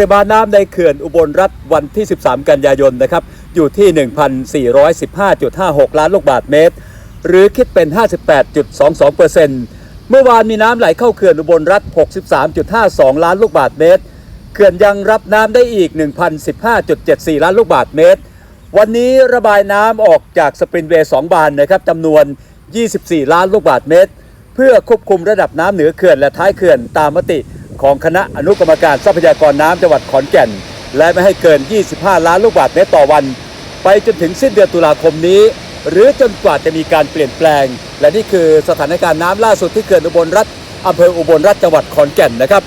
ริมาณน้ำในเขื่อนอุบลรัฐวันที่ 13 กันยายนนะครับอยู่ที่ 1,415.56 ล้านลูกบาศก์เมตร หรือคิดเป็น 58.22%เมื่อวานมีน้ำไหลเข้าเขื่อนอุบลรัฐ 63.52 ล้านลูกบาศก์เมตร เขื่อนยังรับน้ำได้อีก 1,015.74 ล้านลูกบาศก์เมตร วันนี้ระบายน้ำออกจากสปรินเวย์ 2 บานนะครับจำนวน 24 ล้านลูกบาศก์เมตร เพื่อควบคุมระดับน้ำเหนือเขื่อนและท้ายเขื่อนตามมติ ของคณะอนุกรรมการทรัพยากรน้ำจังหวัดขอนแก่น และไม่ให้เกิน 25 ล้านลูกบาศก์เมตรต่อวัน ไปจนถึงสิ้นเดือนตุลาคมนี้ หรือจนกว่าจะมีการเปลี่ยนแปลง และนี่คือสถานการณ์น้ำล่าสุดที่เขื่อนอุบลรัฐอำเภออุบลรัฐจังหวัดขอนแก่นนะครับ